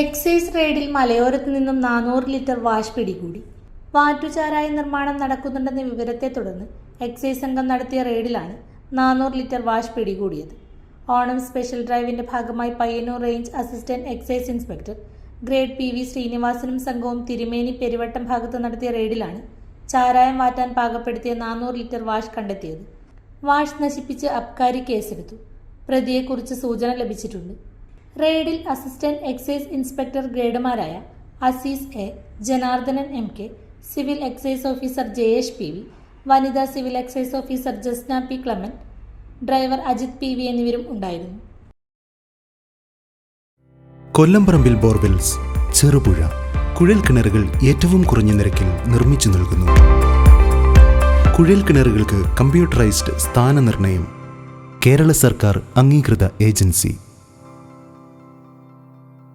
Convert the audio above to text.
Excise റെയ്ഡിൽ മലയോരത്ത് നിന്നും നാനൂറ് ലിറ്റർ വാഷ് പിടികൂടി. വാറ്റുചാരായ നിർമ്മാണം നടക്കുന്നുണ്ടെന്ന വിവരത്തെ തുടർന്ന് എക്സൈസ് സംഘം നടത്തിയ റെയ്ഡിലാണ് നാനൂറ് ലിറ്റർ വാഷ് പിടികൂടിയത്. ഓണം സ്പെഷ്യൽ ഡ്രൈവിന്റെ ഭാഗമായി Payyanur range assistant excise inspector grade P V ശ്രീനിവാസനും സംഘവും തിരുമേനി പെരുവട്ടം ഭാഗത്ത് നടത്തിയ റെയ്ഡിലാണ് ചാരായം മാറ്റാൻ പാകപ്പെടുത്തിയ നാനൂറ് ലിറ്റർ വാഷ് കണ്ടെത്തിയത്. വാഷ് നശിപ്പിച്ച് അബ്കാരി കേസെടുത്തു. പ്രതിയെക്കുറിച്ച് സൂചന ലഭിച്ചിട്ടുണ്ട്. റെയ്ഡിൽ assistant excise inspector ഗ്രേഡുമാരായ Azeez A Janardhanan M K civil excise officer Jayesh P V വനിതാ civil excise officer Jasna P Clemen driver Ajith P V എന്നിവരും ഉണ്ടായിരുന്നു. കൊല്ലംപറമ്പിൽ ബോർവെൽസ് ചെറുപുഴ കുഴൽ കിണറുകൾ ഏറ്റവും കുറഞ്ഞ നിരക്കിൽ നിർമ്മിച്ചു നൽകുന്നു. കുഴൽ കിണറുകൾക്ക് കമ്പ്യൂട്ടറൈസ്ഡ് സ്ഥാനനിർണയം കേരള സർക്കാർ അംഗീകൃത ഏജൻസി.